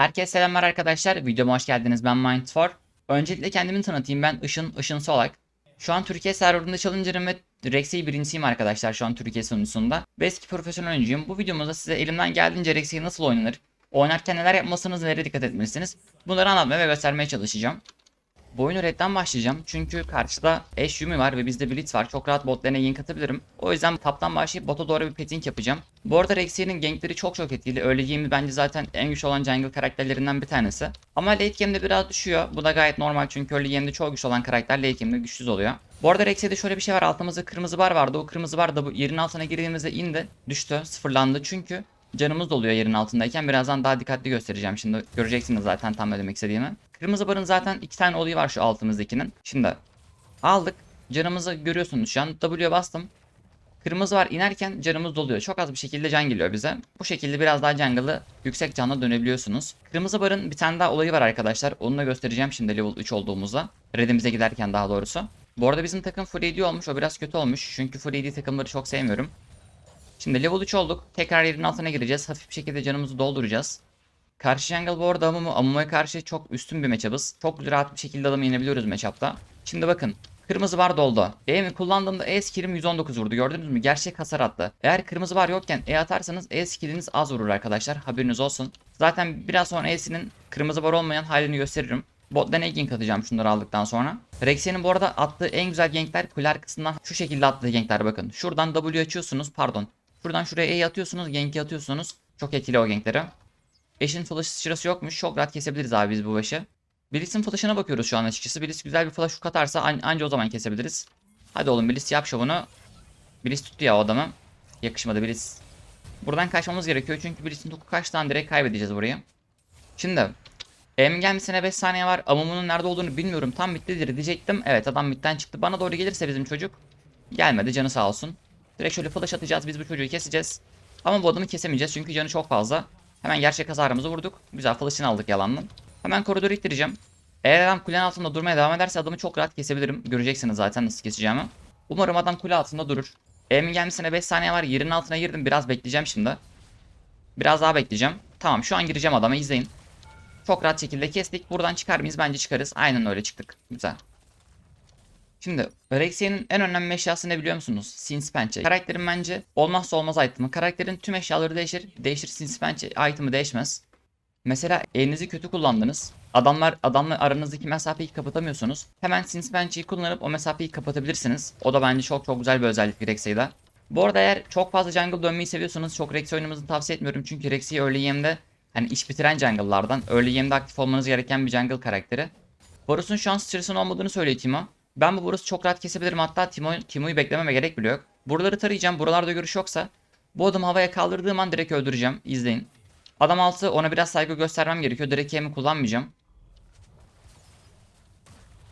Herkese selamlar arkadaşlar. Videoma hoş geldiniz. Ben Mind4. Öncelikle kendimi tanıtayım. Ben Işın, Işın Solak. Şu an Türkiye serverında Challenger'ım ve Rex'i birincisiyim arkadaşlar şu an Türkiye sunucusunda. Ve eski profesyonel oyuncuyum. Bu videomuzda size elimden geldiğince Rex'i nasıl oynanır, oynarken neler yapmalısınız, nelere dikkat etmelisiniz. Bunları anlatmaya ve göstermeye çalışacağım. Bu oyunu başlayacağım çünkü karşıda Ashe Yumi var ve bizde Blitz var. Çok rahat botlarına gank atabilirim. O yüzden taptan başlayıp bota doğru bir petting yapacağım. Bu arada Rexia'nın gankleri çok çok etkili. Early game'de bence zaten en güçlü olan jungle karakterlerinden bir tanesi. Ama late game'de biraz düşüyor. Bu da gayet normal çünkü early game'de çok güçlü olan karakter late game'de güçsüz oluyor. Bu arada Rexia'da şöyle bir şey var. Altımızda kırmızı bar vardı. O kırmızı bar da bu yerin altına girdiğimizde indi. Düştü. Sıfırlandı çünkü canımız doluyor yerin altındayken. Birazdan daha dikkatli göstereceğim. Şimdi göreceksiniz zaten tam ne demek istediğimi. Kırmızı barın zaten iki tane olayı var şu altımızdakinin. Şimdi aldık. Canımızı görüyorsunuz şu an. W'ye bastım. Kırmızı var inerken canımız doluyor. Çok az bir şekilde can geliyor bize. Bu şekilde biraz daha jungle'ı yüksek canla dönebiliyorsunuz. Kırmızı barın bir tane daha olayı var arkadaşlar. Onu da göstereceğim şimdi level 3 olduğumuzda. Red'imize giderken daha doğrusu. Bu arada bizim takım full AD olmuş. O biraz kötü olmuş. Çünkü full AD takımları çok sevmiyorum. Şimdi level 3 olduk. Tekrar yerin altına gireceğiz. Hafif bir şekilde canımızı dolduracağız. Karşı jungle bu arada Amumu. Amumu'ya karşı çok üstün bir matchup'ız. Çok rahat bir şekilde adamı yenebiliyoruz matchup'ta. Şimdi bakın. Kırmızı var doldu. E'mi kullandığımda E skill'im 119 vurdu. Gördünüz mü? Gerçek hasar attı. Eğer kırmızı var yokken E atarsanız E skill'iniz az vurur arkadaşlar. Haberiniz olsun. Zaten biraz sonra E'sinin kırmızı var olmayan halini gösteririm. Bot'tan e gank atacağım şunları aldıktan sonra. Rexia'nın bu arada attığı en güzel gankler kule arkasından şu şekilde attığı gankler bakın. Şuradan W açıyorsunuz pardon. Şuradan şuraya E atıyorsunuz gank'i atıyorsunuz. Çok etkili o gankleri. Eşin flash sırası yokmuş. Çok rahat kesebiliriz abi biz bu başı. Blitz'in flash'ına bakıyoruz şu an açıkçası. Blitz güzel bir flash hook atarsa an anca o zaman kesebiliriz. Hadi oğlum Blitz yap şovunu. Blitz tuttu ya o adamı. Yakışmadı Blitz. Buradan kaçmamız gerekiyor çünkü Blitz'in topu kaçtan direkt kaybedeceğiz burayı. Şimdi Em gelmesine 5 saniye var. Amumu'nun nerede olduğunu bilmiyorum. Tam bittidir diyecektim. Evet adam midden çıktı. Bana doğru gelirse bizim çocuk. Gelmedi canı sağ olsun. Direkt şöyle flash atacağız. Biz bu çocuğu keseceğiz. Ama bu adamı kesemeyeceğiz çünkü canı çok fazla. Hemen gerçek hasarımızı vurduk. Güzel flash'ını aldık yalandan. Hemen koridoru ittireceğim. Eğer adam kulenin altında durmaya devam ederse adamı çok rahat kesebilirim. Göreceksiniz zaten nasıl keseceğimi. Umarım adam kule altında durur. Emin gelmesine 5 saniye var. Yerin altına girdim. Biraz bekleyeceğim şimdi. Biraz daha bekleyeceğim. Tamam şu an gireceğim adama izleyin. Çok rahat şekilde kestik. Buradan çıkar mıyız? Bence çıkarız. Aynen öyle çıktık. Güzel. Şimdi Rexia'nın en önemli eşyası ne biliyor musunuz? Since Pençe. Karakterin bence olmazsa olmaz item'ı. Karakterin tüm eşyaları değişir. Değişir Since Pençe item'ı değişmez. Mesela elinizi kötü kullandınız. Adamlar adamla aranızdaki mesafeyi kapatamıyorsunuz. Hemen Since Pençe'yi kullanıp o mesafeyi kapatabilirsiniz. O da bence çok çok güzel bir özellik Rexia'da. Bu arada eğer çok fazla jungle dönmeyi seviyorsanız çok Rex'i oynamanızı tavsiye etmiyorum. Çünkü Rex'i early game'de hani iş bitiren jungle'lardan. Early game'de aktif olmanız gereken bir jungle karakteri. Varus'un şu an sıçrasının olmadığını söylüyor Timo. Ben bu Varus'u çok rahat kesebilirim. Hatta Timo, Timo'yu beklememe gerek bile yok. Buraları tarayacağım. Buralarda görüş yoksa bu adamı havaya kaldırdığım an direkt öldüreceğim. İzleyin. Adam altı ona biraz saygı göstermem gerekiyor. Direkt yemi kullanmayacağım.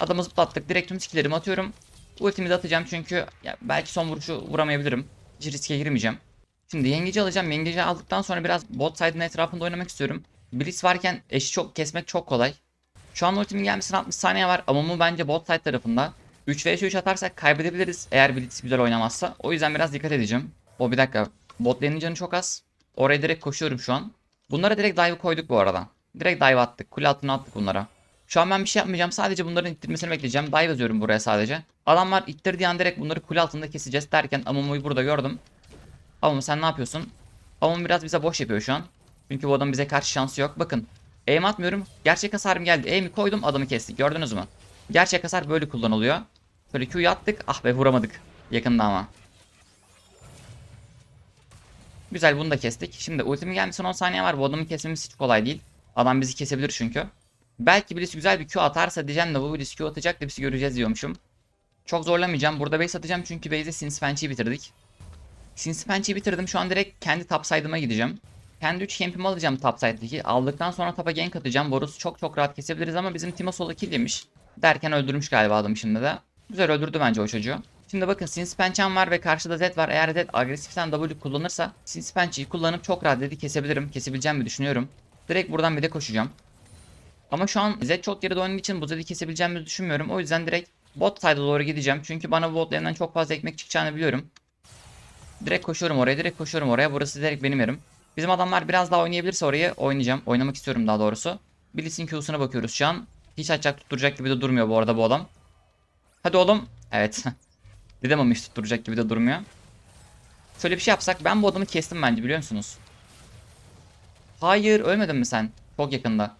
Adamı zıplattık. Direkt tüm skillerimi atıyorum. Ultimi de atacağım çünkü ya belki son vuruşu vuramayabilirim. Hiç riske girmeyeceğim. Şimdi yengeci alacağım. Yengeci aldıktan sonra biraz bot side'ın etrafında oynamak istiyorum. Blitz varken eşi çok kesmek çok kolay. Şu an ultimin gelmesine 60 saniye var. Amumu bence bot side tarafında. 3 vs 3 atarsak kaybedebiliriz eğer Blitz güzel oynamazsa. O yüzden biraz dikkat edeceğim. O bir dakika. Bot lane'in canı çok az. Oraya direkt koşuyorum şu an. Bunlara direkt dive koyduk bu arada. Direkt dive attık. Kule altına attık bunlara. Şu an ben bir şey yapmayacağım. Sadece bunların ittirmesini bekleyeceğim. Dive yazıyorum buraya sadece. Adamlar ittirdiği an direkt bunları kule altında keseceğiz derken Amumu'yu burada gördüm. Amumu sen ne yapıyorsun? Amumu biraz bize boş yapıyor şu an. Çünkü bu adam bize karşı şansı yok. Bakın. Aim atmıyorum. Gerçek hasarım geldi. Aim'i koydum adamı kestik. Gördünüz mü? Gerçek hasar böyle kullanılıyor. Şöyle Q'yu attık. Ah be vuramadık. Yakında ama. Güzel bunu da kestik. Şimdi ultimin gelmesine 10 saniye var. Bu adamı kesmemiz hiç kolay değil. Adam bizi kesebilir çünkü. Belki birisi güzel bir Q atarsa diyeceğim de bu birisi Q atacak da bizi göreceğiz diyormuşum. Çok zorlamayacağım. Burada base atacağım çünkü base'de Sinspench'i bitirdik. Sinspench'i bitirdim. Şu an direkt kendi top gideceğim. Kendi 3 camp'imi alacağım top side'deki. Aldıktan sonra tapa gank atacağım. Varus'u çok çok rahat kesebiliriz ama bizim Timo solo kill. Derken öldürmüş galiba adam şimdi de. Güzel öldürdü bence o çocuğu. Şimdi bakın Sinspench'em var ve karşıda Zed var. Eğer Zed agresiften W kullanırsa Sinspench'i kullanıp çok rahat Zed'i kesebilirim. Kesebileceğimi düşünüyorum. Direkt buradan bir de koşacağım. Ama şu an Zed çok geride oynadığı için bu Zed'i kesebileceğimizi düşünmüyorum. O yüzden direkt bot side'a doğru gideceğim. Çünkü bana bot lane'den çok fazla ekmek çıkacağını biliyorum. Direkt koşuyorum oraya, direkt koşuyorum oraya. Burası direkt benim yerim. Bizim adamlar biraz daha oynayabilirse orayı oynayacağım. Oynamak istiyorum daha doğrusu. Blitz'in Q'suna bakıyoruz şu an. Hiç açacak tutturacak gibi de durmuyor bu arada bu adam. Hadi oğlum. Evet. Dedim ama hiç tutturacak gibi de durmuyor. Şöyle bir şey yapsak ben bu adamı kestim bence biliyor musunuz? Hayır ölmedin mi sen? Çok yakında.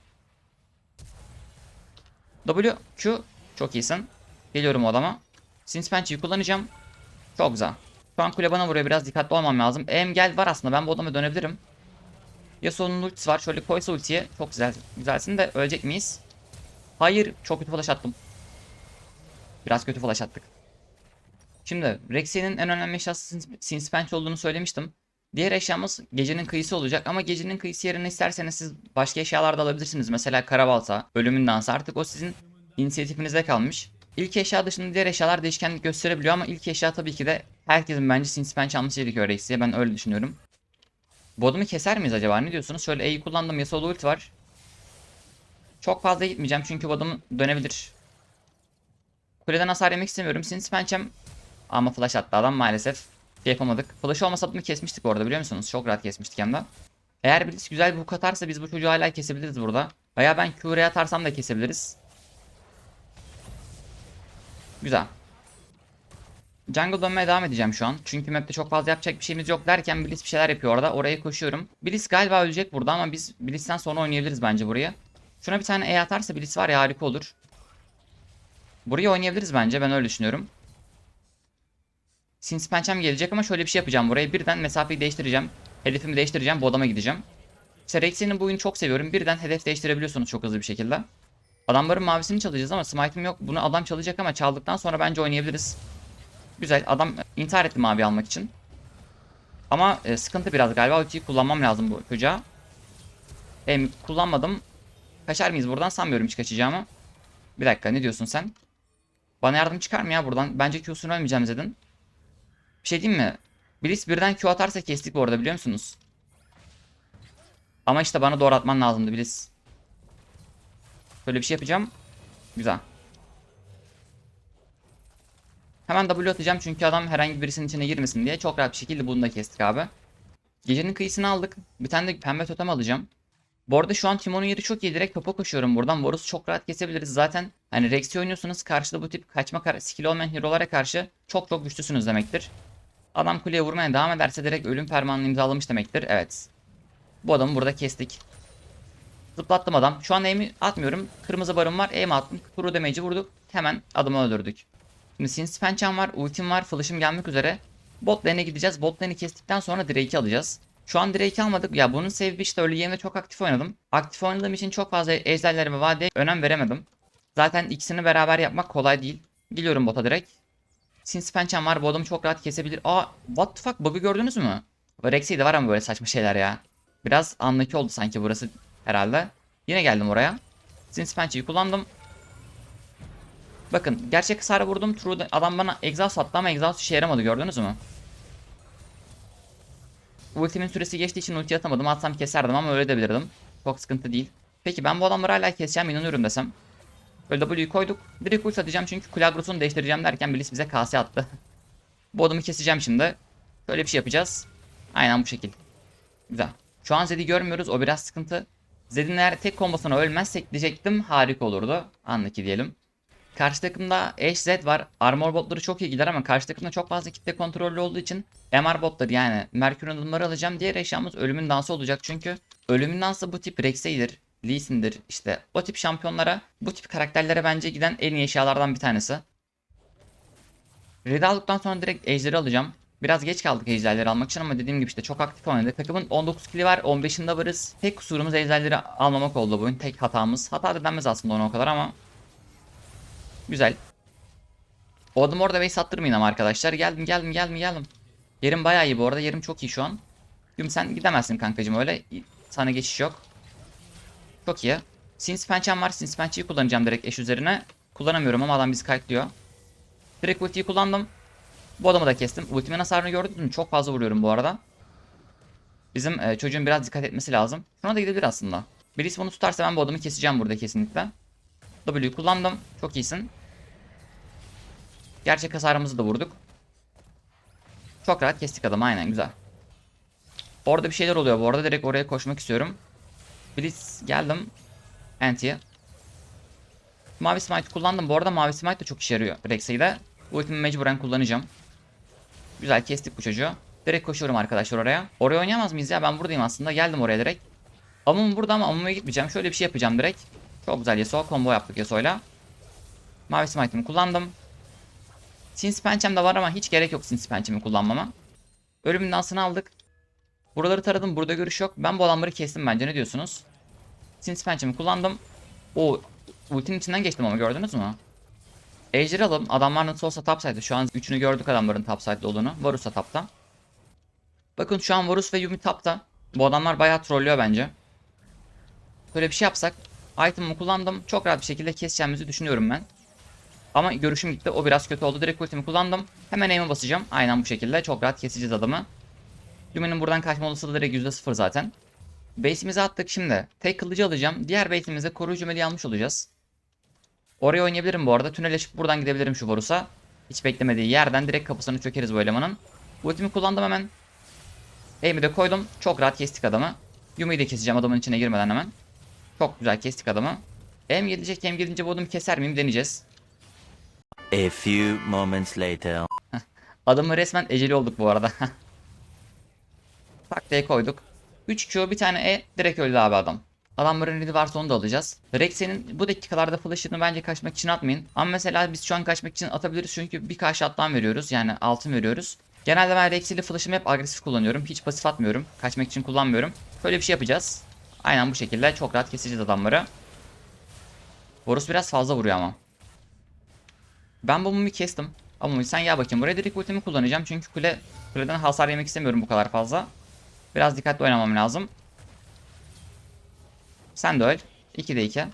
W, Q. Çok iyisin. Geliyorum o adama. Since Pençe'yi kullanacağım. Çok güzel. Şu an kule bana vuruyor. Biraz dikkatli olmam lazım. Em gel var aslında. Ben bu adama dönebilirim. Yasuo'nun ultisi var. Şöyle koysa ultiye. Çok güzel. Güzelsin de ölecek miyiz? Hayır. Çok kötü flash attım. Biraz kötü flash attık. Şimdi Rexy'nin en önemli eşyası Since olduğunu söylemiştim. Diğer eşyamız gecenin kıyısı olacak ama gecenin kıyısı yerine isterseniz siz başka eşyalar da alabilirsiniz. Mesela karabalta, ölümün dansı artık o sizin inisiyatifinizde kalmış. İlk eşya dışında diğer eşyalar değişkenlik gösterebiliyor ama ilk eşya tabii ki de herkesin bence Sinspen çalması gerekiyor Rex'e. Ben öyle düşünüyorum. Bodumu keser miyiz acaba? Ne diyorsunuz? Şöyle E'yi kullandım. Yasuo'da ult var. Çok fazla gitmeyeceğim çünkü bodum dönebilir. Kuleden hasar yemek istemiyorum. Sinspençem ama flash attı adam maalesef. Şey yapamadık. Flash olmasa bunu kesmiştik orada biliyor musunuz? Çok rahat kesmiştik hem de. Eğer birisi güzel bir hook atarsa biz bu çocuğu hala kesebiliriz burada. Veya ben Q'ya atarsam da kesebiliriz. Güzel. Jungle dönmeye devam edeceğim şu an. Çünkü map'te çok fazla yapacak bir şeyimiz yok derken Blitz bir şeyler yapıyor orada. Oraya koşuyorum. Blitz galiba ölecek burada ama biz Blitz'ten sonra oynayabiliriz bence buraya. Şuna bir tane E atarsa Blitz var ya harika olur. Burayı oynayabiliriz bence. Ben öyle düşünüyorum. Sinsi pençem gelecek ama şöyle bir şey yapacağım buraya. Birden mesafeyi değiştireceğim. Hedefimi değiştireceğim. Bu adama gideceğim. İşte Rex'in bu oyunu çok seviyorum. Birden hedef değiştirebiliyorsunuz çok hızlı bir şekilde. Adamların mavisini çalacağız ama smite'im yok. Bunu adam çalacak ama çaldıktan sonra bence oynayabiliriz. Güzel. Adam intihar etti mavi almak için. Ama e, sıkıntı biraz galiba. Ultiyi kullanmam lazım bu çocuğa. E, kullanmadım. Kaçar mıyız buradan? Sanmıyorum hiç kaçacağımı. Bir dakika ne diyorsun sen? Bana yardım çıkar mı ya buradan? Bence Q'sunu ölmeyeceğim Zed'in. Bir şey diyeyim mi? Blitz birden Q atarsa kestik bu arada biliyor musunuz? Ama işte bana doğru atman lazımdı Blitz. Böyle bir şey yapacağım. Güzel. Hemen W atacağım çünkü adam herhangi birisinin içine girmesin diye çok rahat bir şekilde bunu da kestik abi. Gecenin kıyısını aldık. Bir tane de pembe totem alacağım. Bu arada şu an Timon'un yeri çok iyi. Direkt topa koşuyorum buradan. Varus'u çok rahat kesebiliriz. Zaten hani Rex'i oynuyorsunuz. Karşıda bu tip kaçma kar skill olmayan hero'lara karşı çok çok güçlüsünüz demektir. Adam kuleye vurmaya devam ederse direkt ölüm fermanını imzalamış demektir. Evet. Bu adamı burada kestik. Zıplattım adam. Şu an aim'i atmıyorum. Kırmızı barım var. Aim attım. Kuru damage'i vurduk. Hemen adamı öldürdük. Şimdi Sinsi var. Ultim var. Flash'ım gelmek üzere. Bot lane'e gideceğiz. Bot lane'i kestikten sonra Drake'i alacağız. Şu an Drake'i almadık. Ya bunun sebebi işte early game'de çok aktif oynadım. Aktif oynadığım için çok fazla ejderlere ve vadeye önem veremedim. Zaten ikisini beraber yapmak kolay değil. Geliyorum bota direkt. Sinsi Pençem var. Bu adamı çok rahat kesebilir. Aa what the fuck bug'ı gördünüz mü? Rex'i de var ama böyle saçma şeyler ya. Biraz anlaki oldu sanki burası herhalde. Yine geldim oraya. Sinsi Pençe'yi kullandım. Bakın gerçek hasarı vurdum. True adam bana exhaust attı ama exhaust işe yaramadı gördünüz mü? Ultimin süresi geçtiği için ulti atamadım. Atsam keserdim ama öyle de bilirdim. Çok sıkıntı değil. Peki ben bu adamları hala keseceğim inanıyorum desem. Böyle W'yu koyduk. Direkt ulti atacağım çünkü kule agrosunu değiştireceğim derken Bliss bize kase attı. bu adamı keseceğim şimdi. Böyle bir şey yapacağız. Aynen bu şekil. Güzel. Şu an Zed'i görmüyoruz. O biraz sıkıntı. Zed'in eğer tek kombosuna ölmezsek diyecektim. Harika olurdu. Anlaki diyelim. Karşı takımda Ashe Z var. Armor botları çok iyi gider ama karşı takımda çok fazla kitle kontrollü olduğu için MR botları yani Merkür adımları alacağım. Diğer eşyamız ölümün dansı olacak çünkü ölümün dansı bu tip Rex'eydir. Lee Sin'dir işte o tip şampiyonlara bu tip karakterlere bence giden en iyi eşyalardan bir tanesi. Red'i aldıktan sonra direkt Ejder'i alacağım. Biraz geç kaldık ejderleri almak için ama dediğim gibi işte çok aktif oynadık. Takımın 19 kili var 15'inde varız. Tek kusurumuz ejderleri almamak oldu bu. Tek hatamız. Hata da denmez aslında ona o kadar ama Güzel. O adım orada base attırmayın ama arkadaşlar. Geldim geldim geldim geldim. Yerim bayağı iyi bu arada. Yerim çok iyi şu an. Güm sen gidemezsin kankacım öyle. Sana geçiş yok. Çok iyi. Sinsi pençem var. Sinsi pençeyi kullanacağım direkt eş üzerine. Kullanamıyorum ama adam bizi kayıtlıyor. Direkt ultiyi kullandım. Bu adamı da kestim. Ultimin hasarını gördünüz mü? Çok fazla vuruyorum bu arada. Bizim e, çocuğun biraz dikkat etmesi lazım. Şuna da gidebilir aslında. Birisi bunu tutarsa ben bu adamı keseceğim burada kesinlikle. W'yu kullandım. Çok iyisin. Gerçek hasarımızı da vurduk. Çok rahat kestik adamı aynen güzel. Orada bir şeyler oluyor bu arada. Direkt oraya koşmak istiyorum. Blitz geldim. Anti'ye. Mavi Smite kullandım. Bu arada Mavi Smite de çok işe yarıyor Rex'e de. Ultimi mecburen kullanacağım. Güzel kestik bu çocuğu. Direkt koşuyorum arkadaşlar oraya. Oraya oynayamaz mıyız ya? Ben buradayım aslında. Geldim oraya direkt. Amum burada ama Amum'a gitmeyeceğim. Şöyle bir şey yapacağım direkt. Çok güzel Yasuo. Combo yaptık Yasuo'yla. Mavi Smite'imi kullandım. Sins Pençem de var ama hiç gerek yok Sins Pençem'i kullanmama. Ölümün dansını aldık. Buraları taradım. Burada görüş yok. Ben bu adamları kestim bence. Ne diyorsunuz? Sins Pençem'i kullandım. O ultinin içinden geçtim ama gördünüz mü? Ejder alalım. Adamlar nasıl olsa topside'da. Şu an üçünü gördük adamların topside'da olduğunu. Varus da topta. Bakın şu an Varus ve Yumi topta. Bu adamlar bayağı trollüyor bence. Böyle bir şey yapsak. Item'ımı kullandım. Çok rahat bir şekilde keseceğimizi düşünüyorum ben. Ama görüşüm gitti. O biraz kötü oldu. Direkt ultimi kullandım. Hemen aim'e basacağım. Aynen bu şekilde. Çok rahat keseceğiz adamı. Yumi'nin buradan kaçma olasılığı direkt %0 zaten. Base'imizi attık şimdi. Tek kılıcı alacağım. Diğer base'imize koruyucu meleği almış olacağız. Oraya oynayabilirim bu arada. Tünele çıkıp buradan gidebilirim şu Varus'a. Hiç beklemediği yerden direkt kapısını çökeriz bu elemanın. Ultimi kullandım hemen. Aim'i de koydum. Çok rahat kestik adamı. Yumi'yi de keseceğim adamın içine girmeden hemen. Çok güzel kestik adamı. Aim gelecek. Aim gelince bu adamı keser miyim deneyeceğiz. A few moments later. Adamı resmen eceli olduk bu arada. Tak diye koyduk. 3 Q bir tane E direkt öldü abi adam. Adamların ready varsa onu da alacağız. Rex'in bu dakikalarda flash'ını bence kaçmak için atmayın. Ama mesela biz şu an kaçmak için atabiliriz çünkü bir karşı attan veriyoruz. Yani altın veriyoruz. Genelde ben Rex ile flash'ımı hep agresif kullanıyorum. Hiç pasif atmıyorum. Kaçmak için kullanmıyorum. Böyle bir şey yapacağız. Aynen bu şekilde çok rahat keseceğiz adamları. Horus biraz fazla vuruyor ama. Ben bu mumu kestim. Ama sen gel bakayım. Buraya direkt ultimi kullanacağım. Çünkü kule, kuleden hasar yemek istemiyorum bu kadar fazla. Biraz dikkatli oynamam lazım. Sen de öl. 2'de 2.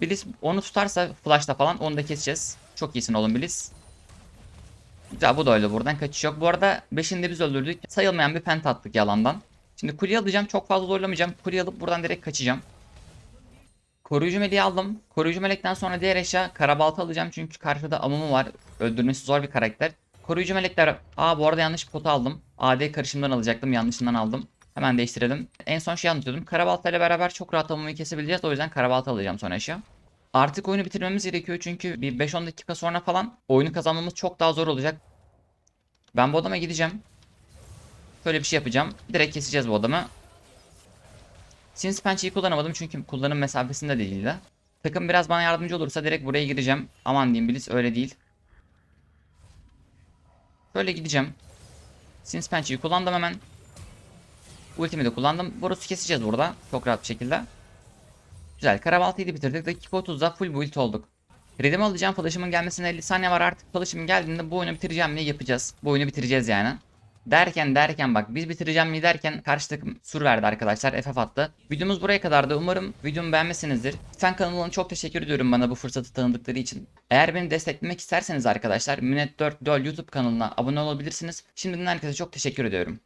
Bliss onu tutarsa flash'ta falan onu da keseceğiz. Çok iyisin oğlum Bliss. Güzel bu da öldü buradan kaçış yok. Bu arada 5'inde biz öldürdük. Sayılmayan bir pent attık yalandan. Şimdi kuleyi alacağım. Çok fazla zorlamayacağım. Kuleyi alıp buradan direkt kaçacağım. Koruyucu meleği aldım. Koruyucu melekten sonra diğer eşya karabalta alacağım. Çünkü karşıda amumu var. Öldürmesi zor bir karakter. Koruyucu melekler... Aa bu arada yanlış potu aldım. AD karışımdan alacaktım. Yanlışından aldım. Hemen değiştirelim. En son şey anlatıyordum. Karabalta ile beraber çok rahat amumu kesebileceğiz. O yüzden karabalta alacağım son eşya. Artık oyunu bitirmemiz gerekiyor. Çünkü bir 5-10 dakika sonra falan oyunu kazanmamız çok daha zor olacak. Ben bu adama gideceğim. Şöyle bir şey yapacağım. Direkt keseceğiz bu adamı. Since pençeyi kullanamadım çünkü kullanım mesafesinde değildi. Takım biraz bana yardımcı olursa direkt buraya gireceğim. Aman diyeyim Blitz öyle değil. Böyle gideceğim. Since pençeyi kullandım hemen. Ultimi de kullandım. Borus'u keseceğiz burada. Çok rahat bir şekilde. Güzel. Karabaltıyı bitirdik. Dakika 30'da full build olduk. Redim alacağım. Flash'ımın gelmesine 50 saniye var artık. Flash'ımın geldiğinde bu oyunu bitireceğim diye yapacağız. Bu oyunu bitireceğiz yani. Derken derken bak biz bitireceğim mi derken karşı takım sur verdi arkadaşlar FF attı. Videomuz buraya kadardı umarım videomu beğenmişsinizdir. Sen kanalına çok teşekkür ediyorum bana bu fırsatı tanıdıkları için. Eğer beni desteklemek isterseniz arkadaşlar Minnet 4 Dol YouTube kanalına abone olabilirsiniz. Şimdiden herkese çok teşekkür ediyorum.